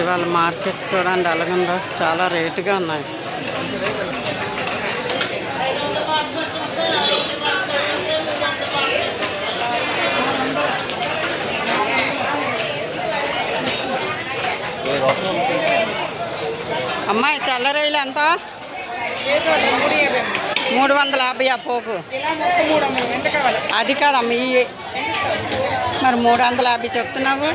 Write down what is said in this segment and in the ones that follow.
ఇవాళ మార్కెట్ చూడండి ఎలాగుందో. చాలా రేటుగా ఉన్నాయి. అమ్మాయి తెల్ల రొయ్యలు ఎంత? మూడు వందల యాభై ఆ కావాలి? అది కాదమ్మ ఈ మరి మూడు వందల యాభై చెప్తున్నావు?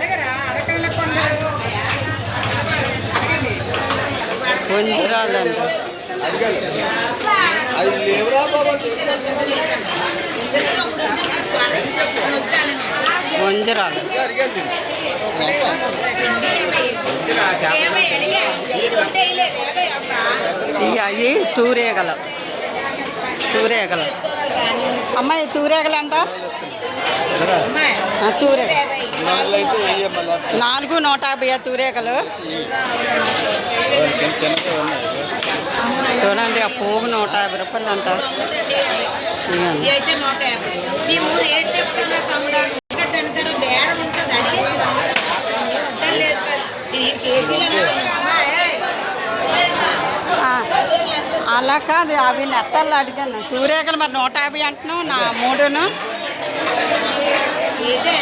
వంజరాలు ఇవి అవి తూరేగలు తూరేగల. అమ్మాయి తూరేగలు ఎంత? తూరే నాలుగు నూట యాభై తూరేగలు. చూడండి ఆ పువ్వు నూట యాభై రూపాయలు అంట. ఇదిగోండి. అలా కాదు అవి నెత్తళ్ళు అడిగాను. తూరేగలు మరి నూట యాభై అంటున్నావు నా మూడును. కేజీ